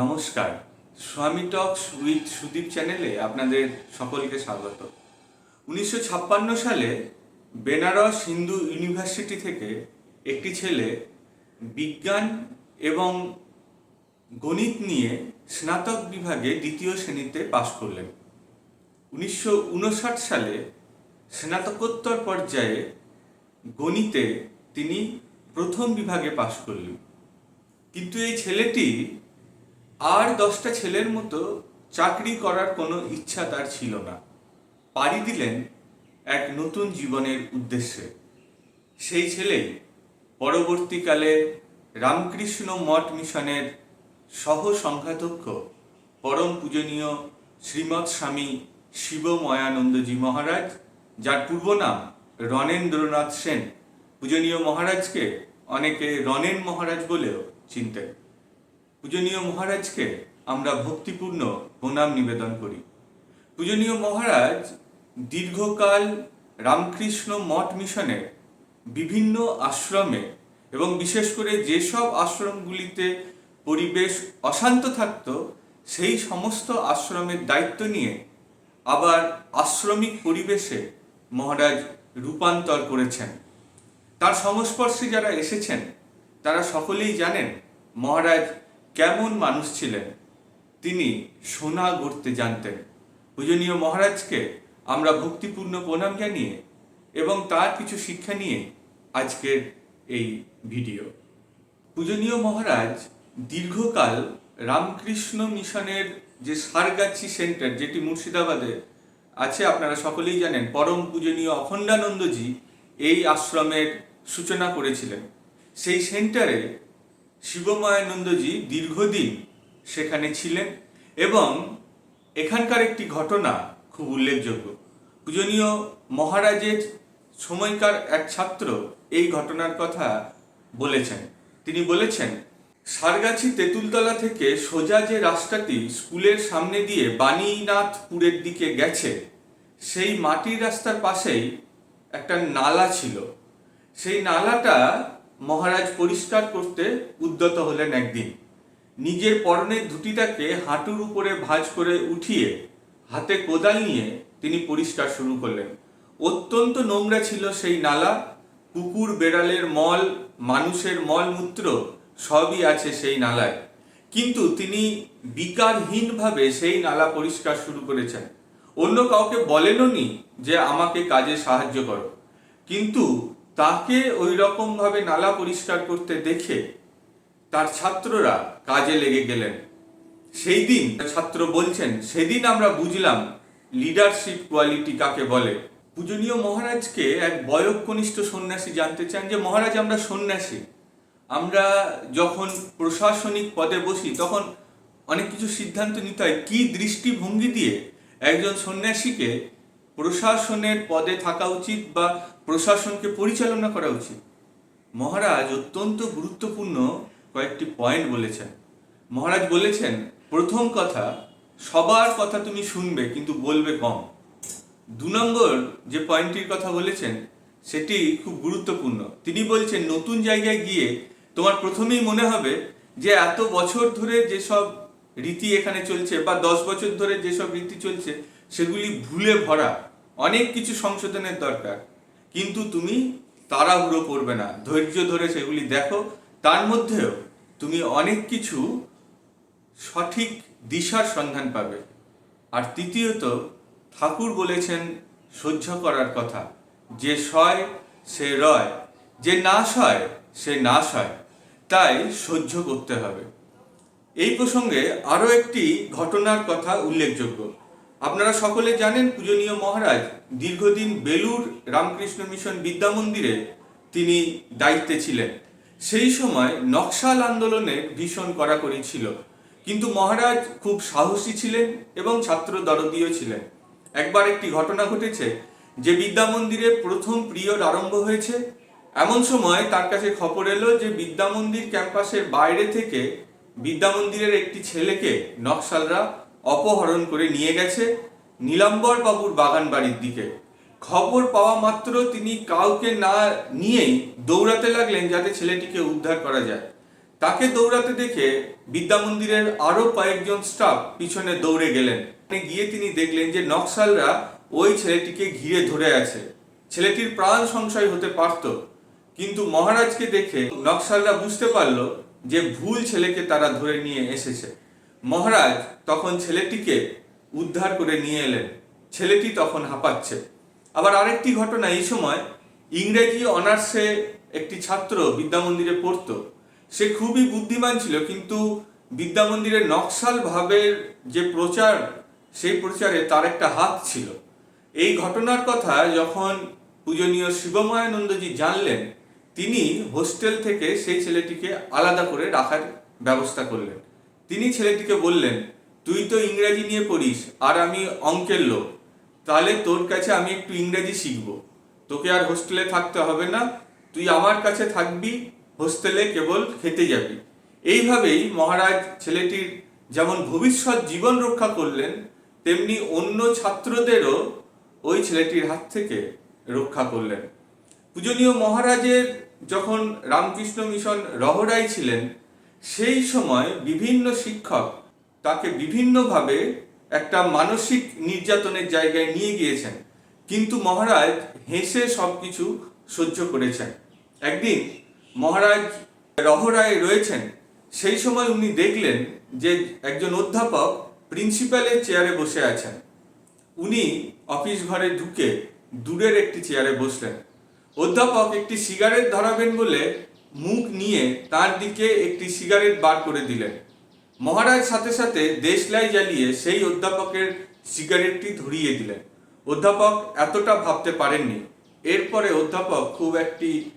নমস্কার। স্বামী টক্স উইথ সুদীপ চ্যানেলে আপনাদের সকলকে স্বাগত। উনিশশো ছাপ্পান্ন সালে বেনারস হিন্দু ইউনিভার্সিটি থেকে একটি ছেলে বিজ্ঞান এবং গণিত নিয়ে স্নাতক বিভাগে দ্বিতীয় শ্রেণীতে পাশ করলেন। উনিশশো উনষাট সালে স্নাতকোত্তর পর্যায়ে গণিতে তিনি প্রথম বিভাগে পাশ করলেন। কিন্তু এই ছেলেটি আর দশটা ছেলের মতো চাকরি করার কোনো ইচ্ছা তার ছিল না। পাড়ি দিলেন এক নতুন জীবনের উদ্দেশ্যে। সেই ছেলেই পরবর্তীকালে রামকৃষ্ণ মঠ মিশনের সহ সংঘাধ্যক্ষ পরম পূজনীয় শ্রীমৎ স্বামী শিবময়ানন্দজি মহারাজ, যার পূর্ব নাম রণেন্দ্রনাথ সেন। পূজনীয় মহারাজকে অনেকে রণেন মহারাজ বলেও চিনতেন। পূজনীয় মহারাজকে আমরা ভক্তিপূর্ণ প্রণাম নিবেদন করি। পূজনীয় মহারাজ দীর্ঘকাল রামকৃষ্ণ মঠ মিশনে বিভিন্ন আশ্রমে এবং বিশেষ করে যেসব আশ্রমগুলিতে পরিবেশ অশান্ত থাকত, সেই সমস্ত আশ্রমের দায়িত্ব নিয়ে আবার আশ্রমিক পরিবেশে মহারাজ রূপান্তর করেছেন। তার সংস্পর্শে যারা এসেছেন, তারা সকলেই জানেন মহারাজ কেমন মানুষ ছিলেন? তিনি সোনা গড়তে জানতেন। পূজনীয় মহারাজকে আমরা ভক্তিপূর্ণ প্রণাম জানিয়ে এবং তার কিছু শিক্ষা নিয়ে আজকের এই ভিডিও। পূজনীয় মহারাজ দীর্ঘকাল রামকৃষ্ণ মিশনের যে সারগাছি সেন্টার, যেটি মুর্শিদাবাদে আছে, আপনারা সকলেই জানেন, পরম পূজনীয় অখণ্ডানন্দজি এই আশ্রমের সূচনা করেছিলেন। সেই সেন্টারে শিবময়ানন্দজি দীর্ঘদিন সেখানে ছিলেন এবং এখানকার একটি ঘটনা খুব উল্লেখযোগ্য। পূজনীয় মহারাজের সময়কার এক ছাত্র এই ঘটনার কথা বলেছেন। তিনি বলেছেন, সারগাছি তেঁতুলতলা থেকে সোজা যে রাস্তাটি স্কুলের সামনে দিয়ে বাণীনাথপুরের দিকে গেছে, সেই মাটির রাস্তার পাশেই একটা নালা ছিল। সেই নালাটা মহারাজ পরিষ্কার করতে উদ্যত হলেন একদিন। নিজের পরনের ধুতিটাকে হাঁটুর উপরে ভাঁজ করে উঠিয়ে হাতে কোদাল নিয়ে তিনি পরিষ্কার শুরু করলেন। অত্যন্ত নোংরা ছিল সেই নালা, কুকুর বেড়ালের মল, মানুষের মলমূত্র, সবই আছে সেই নালায়। কিন্তু তিনি বিকারহীনভাবে সেই নালা পরিষ্কার শুরু করেছেন। অন্য কাউকে বলেনও নি যে আমাকে কাজে সাহায্য করো। কিন্তু তাকে ওই রকম ভাবে নালা পরিষ্কার করতে দেখে তার ছাত্ররা কাজে লেগে গেলেন। সেই দিন ছাত্র বলছেন, সেদিন আমরা বুঝলাম লিডারশিপ কোয়ালিটি কাকে বলে। পূজনীয় মহারাজকে এক বয়কনিষ্ঠ সন্ন্যাসী জানতে চান যে, মহারাজ, আমরা সন্ন্যাসী। আমরা যখন প্রশাসনিক পদে বসি, তখন অনেক কিছু সিদ্ধান্ত নিতে হয়। কী দৃষ্টিভঙ্গি দিয়ে একজন সন্ন্যাসীকে প্রশাসনের পদে থাকা উচিত বা প্রশাসনকে পরিচালনা করা উচিত? মহারাজ অত্যন্ত গুরুত্বপূর্ণ কয়েকটি পয়েন্ট বলেছেন। মহারাজ বলেছেন, প্রথম কথা, সবার কথা তুমি শুনবে, কিন্তু বলবে কম। দু নম্বর যে পয়েন্টটির কথা বলেছেন, সেটি খুব গুরুত্বপূর্ণ। তিনি বলছেন, নতুন জায়গায় গিয়ে তোমার প্রথমেই মনে হবে যে এত বছর ধরে যেসব রীতি এখানে চলছে বা দশ বছর ধরে যেসব রীতি চলছে সেগুলি ভুলে ভরা অনেক কিছু সংশোধনের দরকার। কিন্তু তুমি তাড়াহুড়ো করবে না। ধৈর্য ধরে সেগুলি দেখো। তার মধ্যেও তুমি অনেক কিছু সঠিক দিশার সন্ধান পাবে। আর তৃতীয়ত, ঠাকুর বলেছেন সহ্য করার কথা। যে সয়, সে রয়। যে না সয়, সে না সয়। তাই সহ্য করতে হবে। এই প্রসঙ্গে আরও একটি ঘটনার কথা উল্লেখযোগ্য। আপনারা সকলে জানেন পূজনীয় মহারাজ দীর্ঘদিন বেলুর রামকৃষ্ণ মিশন বিদ্যা মন্দিরে তিনি দায়িত্বে ছিলেন। সেই সময় নকশাল আন্দোলনের ভীষণ কড়াকড়ি ছিল। কিন্তু মহারাজ খুব সাহসী ছিলেন এবং ছাত্র দরদীয় ছিলেন। একবার একটি ঘটনা ঘটেছে যে বিদ্যা মন্দিরে প্রথম পিরিয়ড আরম্ভ হয়েছে। এমন সময় তার কাছে খবর এলো যে বিদ্যা মন্দির ক্যাম্পাসের বাইরে থেকে বিদ্যা মন্দিরের একটি ছেলেকে নকশালরা অপহরণ করে নিয়ে গেছে নীলাম্বর বাবুর বাগান বাড়ির দিকে। খবর পাওয়া মাত্র তিনি কাউকে না নিয়েই দৌড়াতে লাগলেন যাতে ছেলেটিকে উদ্ধার করা যায়। তাকে দৌড়াতে দেখে বিদ্যা মন্দিরের আরও কয়েকজন স্টাফ পিছনে দৌড়ে গেলেন। গিয়ে তিনি দেখলেন যে নকশালরা ওই ছেলেটিকে ঘিরে ধরে আছে। ছেলেটির প্রাণ সংশয় হতে পারত, কিন্তু মহারাজকে দেখে নকশালরা বুঝতে পারল যে ভুল ছেলেকে তারা ধরে নিয়ে এসেছে। মহারাজ তখন ছেলেটিকে উদ্ধার করে নিয়ে এলেন। ছেলেটি তখন হাঁপাচ্ছে। আবার আরেকটি ঘটনা এই সময় ইংরেজি অনার্সে একটি ছাত্র বিদ্যা মন্দিরে পড়তো। সে খুবই বুদ্ধিমান ছিল, কিন্তু বিদ্যা মন্দিরের নকশাল ভাবের যে প্রচার, সেই প্রচারে তার একটা হাত ছিল। এই ঘটনার কথা যখন পূজনীয় শিবময়ানন্দজি জানলেন, তিনি হোস্টেল থেকে সেই ছেলেটিকে আলাদা করে রাখার ব্যবস্থা করলেন। তিনি ছেলেটিকে বললেন, তুই তো ইংরেজি নিয়ে পড়িস, আর আমি অঙ্কের লোক। তাহলে তোর কাছে আমি একটু ইংরেজি শিখব। তোকে আর হোস্টেলে থাকতে হবে না। তুই আমার কাছে থাকবি, হোস্টেলে কেবল খেতে যাবি। এইভাবেই মহারাজ ছেলেটির যেমন ভবিষ্যৎ জীবন রক্ষা করলেন, তেমনি অন্য ছাত্রদেরও ওই ছেলেটির হাত থেকে রক্ষা করলেন। পূজনীয় মহারাজের যখন রামকৃষ্ণ মিশন রহরাই ছিলেন সেই সময় বিভিন্ন শিক্ষক তাকে বিভিন্নভাবে একটা মানসিক নির্যাতনের জায়গায় নিয়ে গিয়েছেন। কিন্তু মহারাজ হেসে সবকিছু সহ্য করেছেন। একদিন মহারাজ রহরায় রয়েছেন, সেই সময় উনি দেখলেন যে একজন অধ্যাপক প্রিন্সিপালের চেয়ারে বসে আছেন। উনি অফিস ঘরে ঢুকে দূরের একটি চেয়ারে বসলেন। অধ্যাপক একটি সিগারেট ধরাবেন বলে মুখ নিয়ে তার দিকে একটি সিগারেট বার করে দিলেন। মহারাজ সাথে সাথে দেশলাই জ্বালিয়ে সেই অধ্যাপকের সিগারেটটি ধরিয়ে দিলেন। অধ্যাপক এতটা ভাবতে পারেননি। এরপরে অধ্যাপক খুব একটি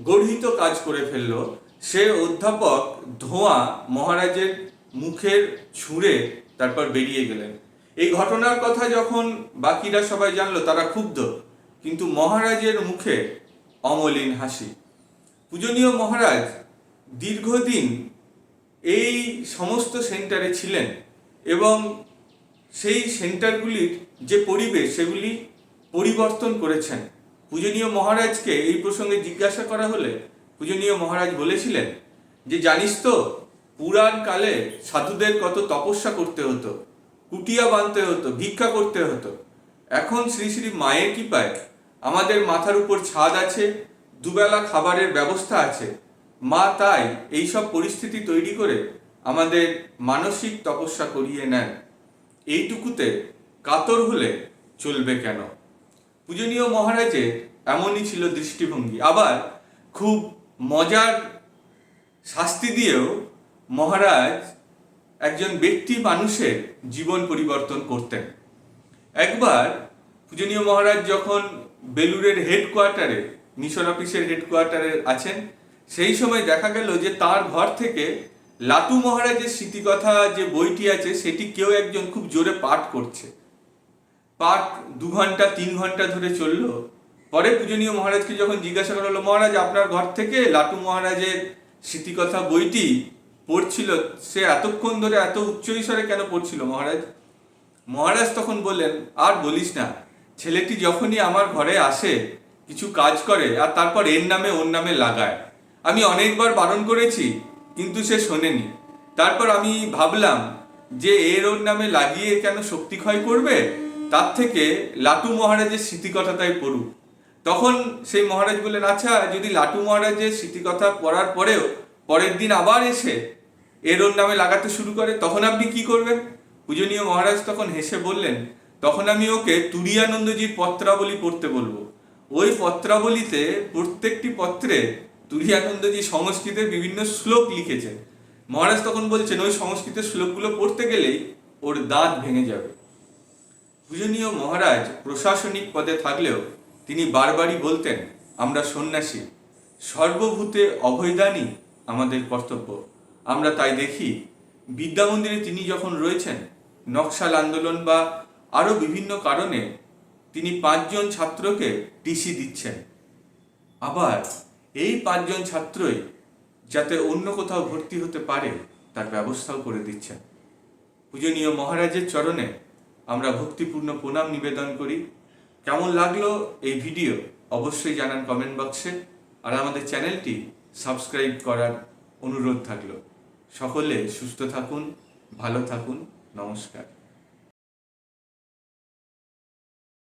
গর্হিত কাজ করে ফেলল। সে অধ্যাপক ধোঁয়া মহারাজের মুখের ছুঁড়ে তারপর বেরিয়ে গেলেন। এই ঘটনার কথা যখন বাকিরা সবাই জানলো, তারা ক্ষুব্ধ। কিন্তু মহারাজের মুখে অমলিন হাসি। পূজনীয় মহারাজ দীর্ঘদিন এই সমস্ত সেন্টারে ছিলেন এবং সেই সেন্টারগুলির যে পরিবেশ, সেগুলি পরিবর্তন করেছেন। পূজনীয় মহারাজকে এই প্রসঙ্গে জিজ্ঞাসা করা হলে পূজনীয় মহারাজ বলেছিলেন যে, জানিস তো পুরাণ কালে সাধুদের কত তপস্যা করতে হতো, কুটিয়া বাঁধতে হতো, ভিক্ষা করতে হতো। এখন শ্রী শ্রী মায়ের কৃপায় আমাদের মাথার উপর ছাদ আছে দুবেলা খাবারের ব্যবস্থা আছে। মা তাই এইসব পরিস্থিতি তৈরি করে আমাদের মানসিক তপস্যা করিয়ে নেন। এইটুকুতে কাতর হলে চলবে কেন? পূজনীয় মহারাজের এমনই ছিল দৃষ্টিভঙ্গি। আবার খুব মজার শাস্তি দিয়েও মহারাজ একজন ব্যক্তি মানুষের জীবন পরিবর্তন করতেন। একবার পূজনীয় মহারাজ যখন বেলুরের হেডকোয়ার্টারে মিশন অফিসের হেডকোয়ার্টারে আছেন। সেই সময় দেখা গেল যে তার ঘর থেকে লাটু মহারাজের স্মৃতিকথা যে বইটি আছে, সেটি কেউ একজন খুব জোরে পাঠ করছে। পাঠ দু ঘণ্টা, তিন ঘণ্টা ধরে চলল। পরে পূজনীয় মহারাজকে যখন জিজ্ঞাসা করা হলো, মহারাজ, আপনার ঘর থেকে লাটু মহারাজের স্মৃতিকথা বইটি পড়ছিল, সে এতক্ষণ ধরে এত উচ্চ স্বরে কেন পড়ছিল মহারাজ? মহারাজ তখন বললেন, আর বলিস না, ছেলেটি যখনই আমার ঘরে আসে কিছু কাজ করে আর তারপর এর নামে ওর নামে লাগায়। আমি অনেকবার বারণ করেছি, কিন্তু সে শোনেনি। তারপর আমি ভাবলাম যে এর ওর নামে লাগিয়ে কেন শক্তি ক্ষয় করবে? তার থেকে লাটু মহারাজের স্মৃতিকথাটাই পড়ুক। তখন সেই মহারাজ বললেন আচ্ছা যদি লাটু মহারাজের স্মৃতিকথা পড়ার পরেও পরের দিন আবার এসে এর ওর নামে লাগাতে শুরু করে, তখন আপনি কি করবেন? পূজনীয় মহারাজ তখন হেসে বললেন, তখন আমি ওকে তুরিয়ানন্দজির পত্রাবলী পড়তে বলব। ওই পত্রাবলিতে প্রত্যেকটি পত্রে তুরিয়ানন্দজি সংস্কৃতে বিভিন্ন শ্লোক লিখেছেন। মহারাজ তখন বলছেন, ওই সংস্কৃতের শ্লোকগুলো পড়তে গেলেই ওর দাঁত ভেঙে যাবে। পূজনীয় মহারাজ প্রশাসনিক পদে থাকলেও তিনি বারবারই বলতেন, আমরা সন্ন্যাসী, সর্বভূতে অভয়দানই আমাদের কর্তব্য। আমরা তাই দেখি বিদ্যা মন্দিরে তিনি যখন রয়েছেন, নকশাল আন্দোলন বা আরও বিভিন্ন কারণে তিনি পাঁচজন ছাত্রকে টিসি দিচ্ছেন। আবার এই পাঁচজন ছাত্রই যাতে অন্য কোথাও ভর্তি হতে পারে, তার ব্যবস্থাও করে দিচ্ছেন। পূজনীয় মহারাজের চরণে আমরা ভক্তিপূর্ণ প্রণাম নিবেদন করি। কেমন লাগল এই ভিডিও অবশ্যই জানান কমেন্ট বক্সে আর আমাদের চ্যানেলটি সাবস্ক্রাইব করার অনুরোধ থাকল। সকলে সুস্থ থাকুন, ভালো থাকুন। নমস্কার।